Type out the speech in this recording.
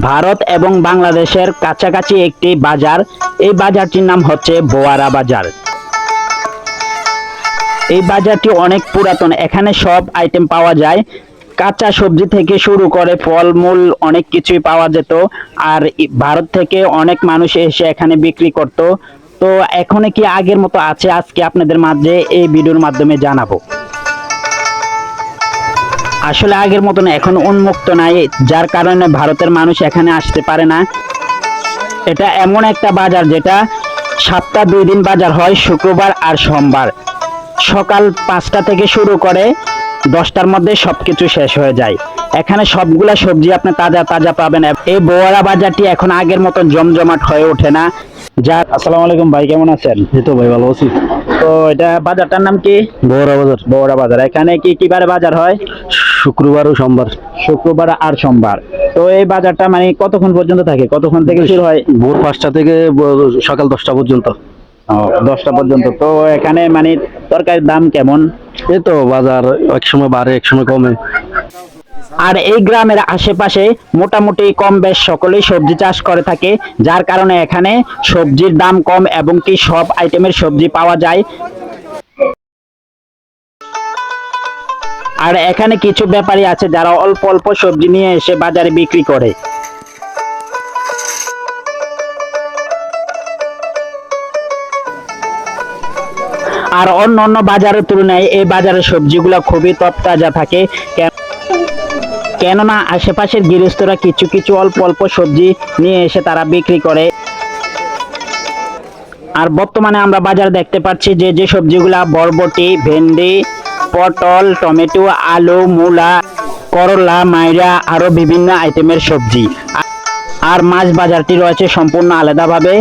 ভারত এবং বাংলাদেশের কাছাকাছি একটি বাজার। এই বাজারটির নাম হচ্ছে বোয়ারা বাজার। এই বাজারটি অনেক পুরাতন। এখানে সব আইটেম পাওয়া যায়। কাঁচা সবজি থেকে শুরু করে ফলমূল অনেক কিছুই পাওয়া যেত। আর ভারত থেকে অনেক মানুষ এসে এখানে বিক্রি করত। তো এখন কি আগের মতো আছে? আজকে আপনাদের মাঝে এই ভিডিওর মাধ্যমে জানাব। আসলে আগের মতন এখন উন্মুক্ত নাই যার কারণে ভারতের মানুষ এখানে আসতে পারে না। এটা এমন একটা বাজার যেটা সপ্তাহ দুই দিন বাজার হয় শুক্রবার আর সোমবার। সকাল পাঁচটা থেকে শুরু করে দশটার মধ্যে সবকিছু শেষ হয়ে যায়। এখানে সবগুলা সবজি আপনি তাজা তাজা পাবেন। এই বোয়ারা বাজারটি এখন আগের মতন জমজমাট হয়ে ওঠে না। যা আসসালামু আলাইকুম ভাই কেমন আছেন? এই তো ভাই ভালো আছি। তো এটা বাজারটার নাম কি? বহরা বাজার। বোয়ারা বাজার। এখানে কি কি বারে বাজার হয়? শুক্রবার ও সোমবার। শুক্রবার আর সোমবার। তো এই বাজারটা মানে কতক্ষণ পর্যন্ত থাকে? কতক্ষণ থেকে শুরু হয়? ভোর পাঁচটা থেকে সকাল দশটা পর্যন্ত। দশটা পর্যন্ত। তো এখানে মানে তরকারির দাম কেমন? এই তো বাজার এক সময় বাড়ে এক সময় কমে। আর এই গ্রামের আশেপাশে মোটামুটি কম বেশ সকলেই সবজি চাষ করে থাকে যার কারণে এখানে সবজির দাম কম এবং কি সব আইটেমের সবজি পাওয়া যায়। আর এখানে কিছু ব্যাপারী আছে যারা অল্প অল্প সবজি নিয়ে এসে বাজারে বিক্রি করে। আর অন্য অন্য বাজারের তুলনায় এই বাজারের সবজিগুলো খুবই তরতাজা থাকে। কেন- কেননা আশেপাশের গৃহস্থরা কিছু কিছু অল্প অল্প সবজি নিয়ে এসে তারা বিক্রি করে। আর বর্তমানে আমরা বাজার দেখতে পাচ্ছি যে যে সবজিগুলা বরবটি, ভেন্ডি পটল, টমেটো, আলু, মূলা, করলা, মাইরা আরও বিভিন্ন আইটেমের সবজি। আর মাছ বাজারটি রয়েছে সম্পূর্ণ আলাদাভাবে।